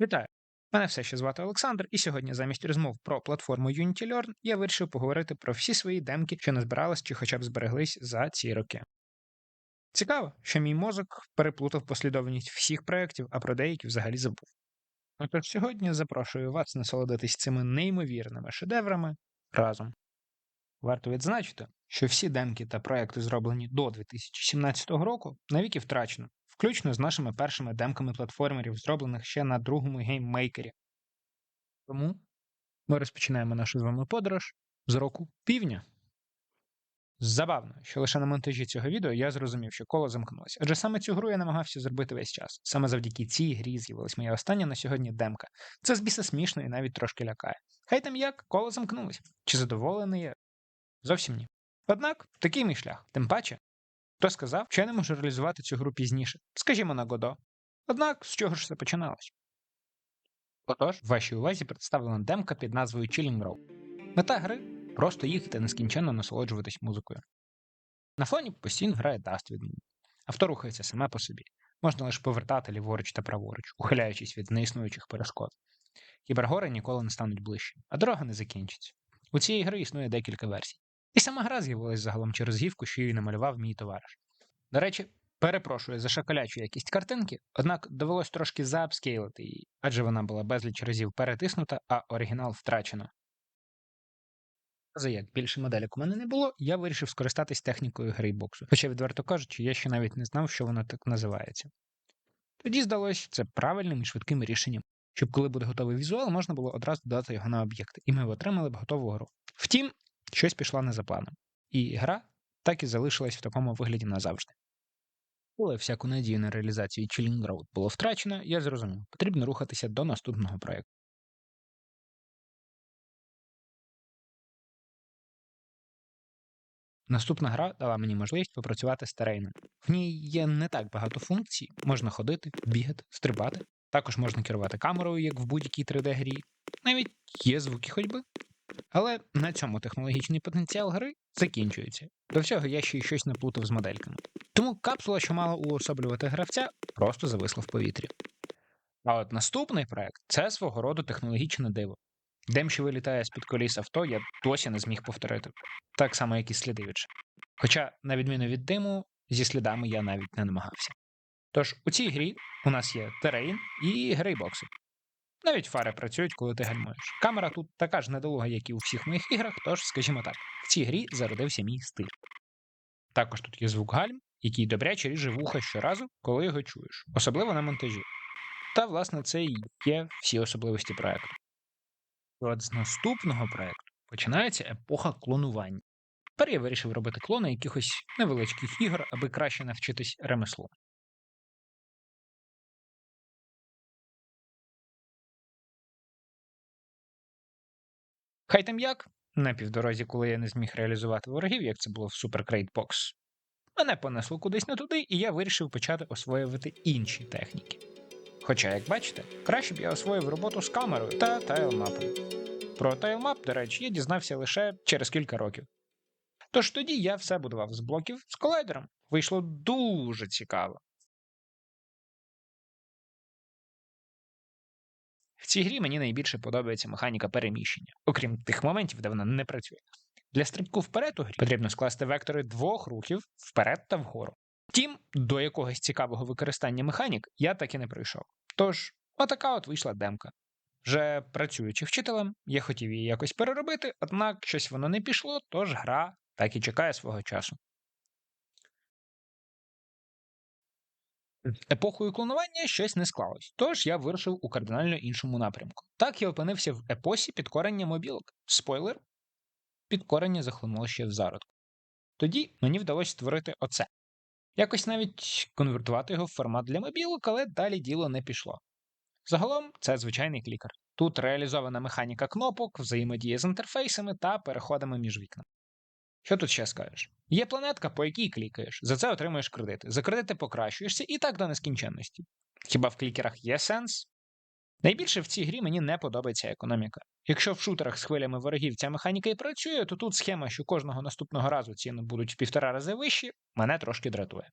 Вітаю! Мене все ще звати Олександр, і сьогодні замість розмов про платформу Unity Learn я вирішив поговорити про всі свої демки, що назбирались чи хоча б збереглись за ці роки. Цікаво, що мій мозок переплутав послідовність всіх проєктів, а про деякі взагалі забув. Отож сьогодні запрошую вас насолодитись цими неймовірними шедеврами разом. Варто відзначити, що всі демки та проекти, зроблені до 2017 року, навіки втрачено, включно з нашими першими демками платформерів, зроблених ще на другому гейммейкері. Тому ми розпочинаємо нашу з вами подорож з року півня. Забавно, що лише на монтажі цього відео я зрозумів, що коло замкнулося. Адже саме цю гру я намагався зробити весь час. Саме завдяки цій грі з'явилась моя остання на сьогодні демка. Це збіса смішно і навіть трошки лякає. Хай там як, коло замкнулось. Чи задоволений я? Зовсім ні. Однак, такий мій шлях. Тим паче, хто сказав, що я не можу реалізувати цю гру пізніше, скажімо на Годо. Однак, з чого ж все починалось? Отож, в вашій увазі представлена демка під назвою Chilling Row. Мета гри просто їхати нескінченно насолоджуватись музикою. На фоні постійно грає даст від мене. Авто рухається саме по собі. Можна лише повертати ліворуч та праворуч, ухиляючись від неіснуючих перешкод. Кібергори ніколи не стануть ближче, а дорога не закінчиться. У цієї гри існує декілька версій. І сама гра з'явилась загалом через гівку, що її намалював мій товариш. До речі, перепрошую за шакалячу якість картинки, однак довелось трошки заапскейлити її, адже вона була безліч разів перетиснута, а оригінал втрачено. За як більше моделек у мене не було, я вирішив скористатись технікою грейбоксу, хоча, відверто кажучи, я ще навіть не знав, що воно так називається. Тоді здалось це правильним і швидким рішенням, щоб коли буде готовий візуал, можна було одразу додати його на об'єкти, і ми отримали б готову гру. Втім, щось пішло не за планом, і гра так і залишилась в такому вигляді назавжди. Коли всяку надію на реалізацію Chilling Road було втрачено, я зрозумів, потрібно рухатися до наступного проєкту. Наступна гра дала мені можливість попрацювати з терейном. В ній є не так багато функцій, можна ходити, бігати, стрибати. Також можна керувати камерою, як в будь-якій 3D-грі. Навіть є звуки ходьби. Але на цьому технологічний потенціал гри закінчується. До всього я ще й щось наплутав з модельками. Тому капсула, що мала уособлювати гравця, просто зависла в повітрі. А от наступний проект це свого роду технологічне диво. Дем, що вилітає з-під коліс авто, я досі не зміг повторити. Так само, як і сліди. Хоча, на відміну від диму, зі слідами я навіть не намагався. Тож у цій грі у нас є терейн і грейбокси. Навіть фари працюють, коли ти гальмуєш. Камера тут така ж недолуга, як і у всіх моїх іграх, тож, скажімо так, в цій грі зародився мій стиль. Також тут є звук гальм, який добряче ріже вуха щоразу, коли його чуєш, особливо на монтажі. Та, власне, це і є всі особливості проекту. От з наступного проекту починається епоха клонування. Тепер я вирішив робити клони якихось невеличких ігор, аби краще навчитись ремеслу. Хай там як, на півдорозі, коли я не зміг реалізувати ворогів, як це було в Super Crate Box, мене понесло кудись не туди, і я вирішив почати освоювати інші техніки. Хоча, як бачите, краще б я освоїв роботу з камерою та тайлмапом. Про тайлмап, до речі, я дізнався лише через кілька років. Тож тоді я все будував з блоків з колайдером. Вийшло дуже цікаво. В цій грі мені найбільше подобається механіка переміщення, окрім тих моментів, де вона не працює. Для стрибку вперед у грі потрібно скласти вектори двох рухів вперед та вгору. Втім, до якогось цікавого використання механік я так і не прийшов. Тож, отака от вийшла демка. Вже працюючи вчителем, я хотів її якось переробити, однак щось воно не пішло, тож гра так і чекає свого часу. Епохою клонування щось не склалось, тож я вирушив у кардинально іншому напрямку. Так я опинився в епосі підкорення мобілок. Спойлер, підкорення захлинуло ще в зародку. Тоді мені вдалося створити оце. Якось навіть конвертувати його в формат для мобілок, але далі діло не пішло. Загалом це звичайний клікер. Тут реалізована механіка кнопок, взаємодія з інтерфейсами та переходами між вікнами. Що тут ще скажеш? Є планетка, по якій клікаєш, за це отримуєш кредити. За кредити покращуєшся і так до нескінченності. Хіба в клікерах є сенс? Найбільше в цій грі мені не подобається економіка. Якщо в шутерах з хвилями ворогів ця механіка і працює, то тут схема, що кожного наступного разу ціни будуть в півтора рази вищі, мене трошки дратує.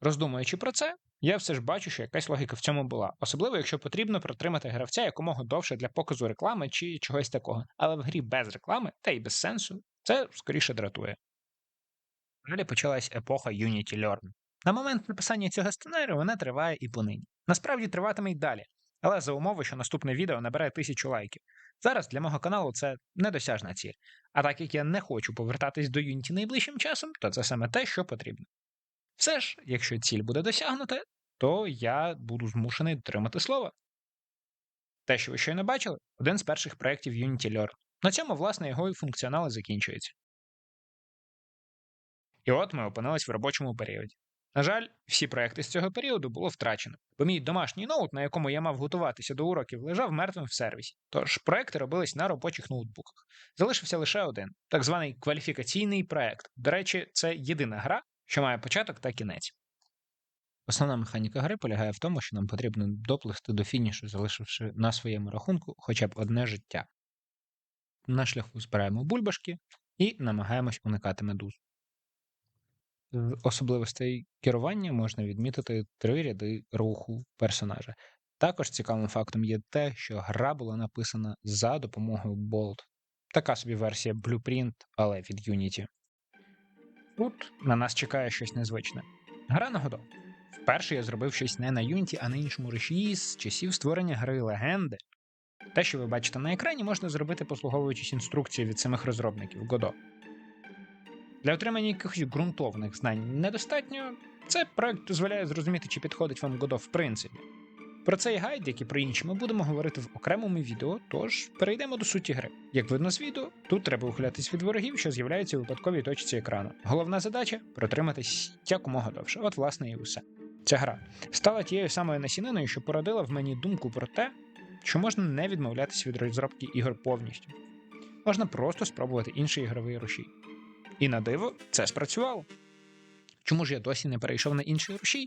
Роздумуючи про це, я все ж бачу, що якась логіка в цьому була, особливо якщо потрібно протримати гравця якомога довше для показу реклами чи чогось такого. Але в грі без реклами та й без сенсу це скоріше дратує. Далі почалась епоха Unity Learn. На момент написання цього сценарію вона триває і понині. Насправді триватиме й далі, але за умови, що наступне відео набере тисячу лайків. Зараз для мого каналу це недосяжна ціль. А так як я не хочу повертатись до Unity найближчим часом, то це саме те, що потрібно. Все ж, якщо ціль буде досягнута, то я буду змушений дотримати слова. Те, що ви щойно бачили, один з перших проєктів Unity Learn. На цьому, власне, його і функціонал і закінчується. І от ми опинились в робочому періоді. На жаль, всі проекти з цього періоду було втрачено, бо мій домашній ноут, на якому я мав готуватися до уроків, лежав мертвим в сервісі. Тож проекти робились на робочих ноутбуках. Залишився лише один так званий кваліфікаційний проект. До речі, це єдина гра, що має початок та кінець. Основна механіка гри полягає в тому, що нам потрібно доплисти до фінішу, залишивши на своєму рахунку хоча б одне життя. На шляху збираємо бульбашки і намагаємось уникати медуз. З особливостей керування можна відмітити три ряди руху персонажа. Також цікавим фактом є те, що гра була написана за допомогою Bolt. Така собі версія Blueprint, але від Unity. Тут на нас чекає щось незвичне. Гра нагодо. Вперше я зробив щось не на Unity, а на іншому рушії з часів створення гри легенди. Те, що ви бачите на екрані, можна зробити, послуговуючись інструкцією від самих розробників Godot. Для отримання якихось ґрунтовних знань недостатньо. Цей проект дозволяє зрозуміти, чи підходить вам Godot в принципі. Про цей гайд, як і про інші, ми будемо говорити в окремому відео, тож перейдемо до суті гри. Як видно з відео, тут треба ухилятись від ворогів, що з'являються у випадковій точці екрану. Головна задача протриматись якомога довше. От, власне, і усе. Ця гра стала тією самою насіниною, що породила в мені думку про те, що можна не відмовлятися від розробки ігор повністю. Можна просто спробувати інший ігровий рушій. І на диво це спрацювало. Чому ж я досі не перейшов на інший рушій?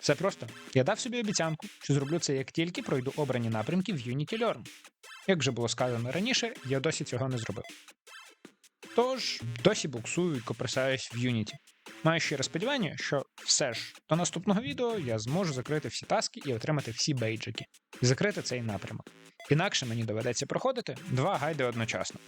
Все просто. Я дав собі обіцянку, що зроблю це як тільки пройду обрані напрямки в Unity Learn. Як вже було сказано раніше, я досі цього не зробив. Тож, досі буксую і копресаюсь в Unity. Маю щире сподівання, що все ж до наступного відео я зможу закрити всі таски і отримати всі бейджики, і закрити цей напрямок. Інакше мені доведеться проходити два гайди одночасно.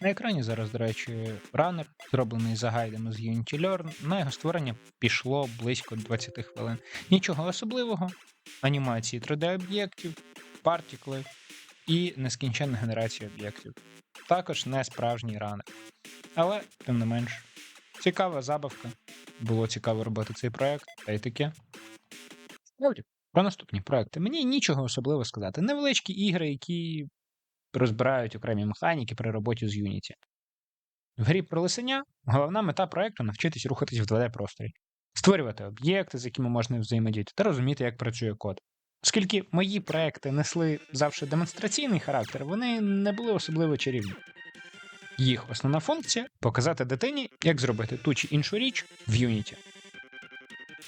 На екрані зараз, до речі, ранер, зроблений за гайдами з Unity Learn. На його створення пішло близько 20 хвилин. Нічого особливого, анімації 3D-об'єктів, партікли і нескінченна генерація об'єктів. Також не справжній ранер. Але, тим не менш, цікава забавка. Було цікаво робити цей проект, та й таке. Справді, про наступні проекти. Мені нічого особливо сказати. Невеличкі ігри, які розбирають окремі механіки при роботі з Unity. В грі про лисеня головна мета проекту навчитись рухатись в 2D-просторі, створювати об'єкти, з якими можна взаємодіяти, та розуміти, як працює код. Оскільки мої проекти несли завжди демонстраційний характер, вони не були особливо чарівні. Їх основна функція показати дитині, як зробити ту чи іншу річ в Unity.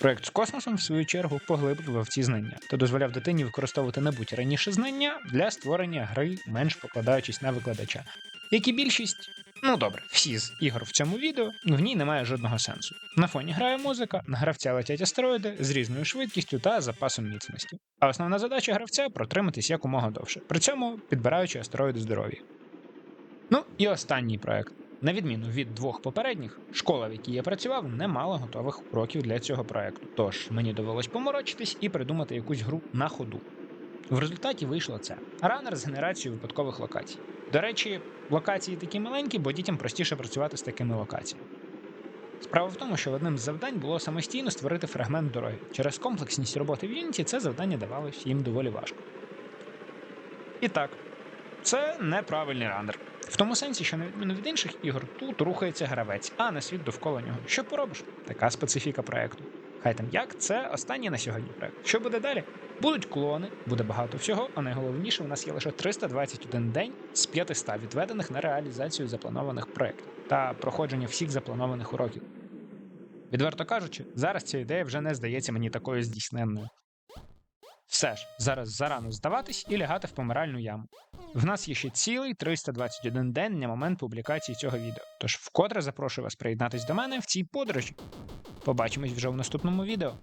Проект з космосом, в свою чергу, поглиблював ці знання та дозволяв дитині використовувати набуті раніше знання для створення гри, менш покладаючись на викладача. Як і більшість, ну добре, всі з ігор в цьому відео, в ній немає жодного сенсу. На фоні грає музика, на гравця летять астероїди з різною швидкістю та запасом міцності. А основна задача гравця протриматись якомога довше, при цьому підбираючи астероїди здоров'я. Ну і останній проект. На відміну від двох попередніх, школа, в якій я працював, не мала готових уроків для цього проекту. Тож мені довелось поморочитись і придумати якусь гру на ходу. В результаті вийшло це: ранер з генерацією випадкових локацій. До речі, локації такі маленькі, бо дітям простіше працювати з такими локаціями. Справа в тому, що одним з завдань було самостійно створити фрагмент дороги. Через комплексність роботи в Unity це завдання давалось їм доволі важко. І так, це неправильний ранер. Тому сенсі, що на відміну від інших ігор, тут рухається гравець, а не світ довкола нього. Що поробиш? Така специфіка проекту. Хай там як, це останній на сьогодні проект. Що буде далі? Будуть клони, буде багато всього, а найголовніше, у нас є лише 321 день з 500 відведених на реалізацію запланованих проєктів та проходження всіх запланованих уроків. Відверто кажучи, зараз ця ідея вже не здається мені такою здійсненною. Все ж, зараз зарано здаватись і лягати в помиральну яму. В нас є ще цілий 321 день на момент публікації цього відео. Тож вкотре запрошую вас приєднатись до мене в цій подорожі. Побачимось вже в наступному відео.